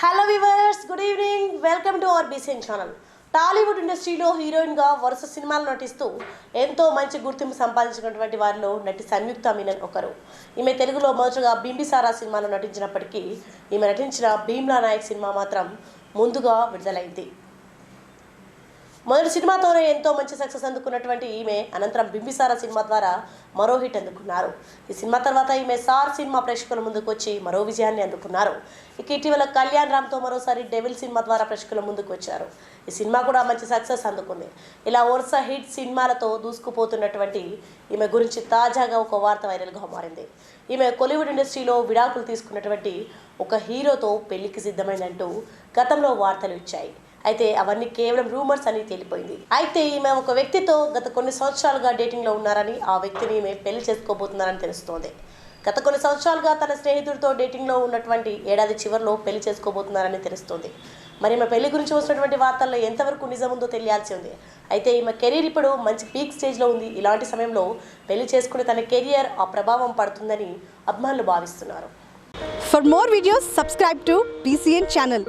Hello viewers good evening welcome to our BCN channel Tollywood ఇండస్ట్రీలో హీరోయిన్గా వరుస సినిమాలు నటిస్తూ ఎంతో మంచి గుర్తింపు సంపాదించినటువంటి వారిలో నటి సంయుక్త మీనన్ ఒకరు. ఈమె తెలుగులో మొదటగా బింబిసారా సినిమాలో నటించినప్పటికీ ఈమె నటించిన భీమ్లా నాయక్ సినిమా మాత్రం ముందుగా విడుదలైంది. మొదటి సినిమాతోనే ఎంతో మంచి సక్సెస్ అందుకున్నటువంటి ఈమె అనంతరం బింబిసార సినిమా ద్వారా మరో హిట్ అందుకున్నారు. ఈ సినిమా తర్వాత ఈమె సార్ సినిమా ప్రేక్షకుల ముందుకు వచ్చి మరో విజయాన్ని అందుకున్నారు. ఇక ఇటీవల కళ్యాణ్ రామ్తో మరోసారి డెవిల్ సినిమా ద్వారా ప్రేక్షకుల ముందుకు వచ్చారు. ఈ సినిమా కూడా మంచి సక్సెస్ అందుకుంది. ఇలా వరుస హిట్ సినిమాలతో దూసుకుపోతున్నటువంటి ఈమె గురించి తాజాగా ఒక వార్త వైరల్గా మారింది. ఈమె కోలీవుడ్ ఇండస్ట్రీలో విడాకులు తీసుకున్నటువంటి ఒక హీరోతో పెళ్ళికి సిద్ధమైందంటూ గతంలో వార్తలు ఇచ్చాయి. అయితే అవన్నీ కేవలం రూమర్స్ అని తేలిపోయింది. అయితే ఈమె ఒక వ్యక్తితో గత కొన్ని సంవత్సరాలుగా డేటింగ్లో ఉన్నారని ఆ వ్యక్తిని ఈమె పెళ్ళి చేసుకోబోతున్నారని తెలుస్తోంది. గత కొన్ని సంవత్సరాలుగా తన స్నేహితుడితో డేటింగ్లో ఉన్నటువంటి ఏడాది చివరిలో పెళ్ళి చేసుకోబోతున్నారని తెలుస్తోంది. మరి ఈమె పెళ్ళి గురించి వస్తున్నటువంటి వార్తల్లో ఎంతవరకు నిజం ఉందో తెలియాల్సి ఉంది. అయితే ఈమె కెరీర్ ఇప్పుడు మంచి పీక్ స్టేజ్లో ఉంది. ఇలాంటి సమయంలో పెళ్ళి చేసుకుని తన కెరియర్ ఆ ప్రభావం పడుతుందని అభిమానులు భావిస్తున్నారు. For more videos subscribe to BCN channel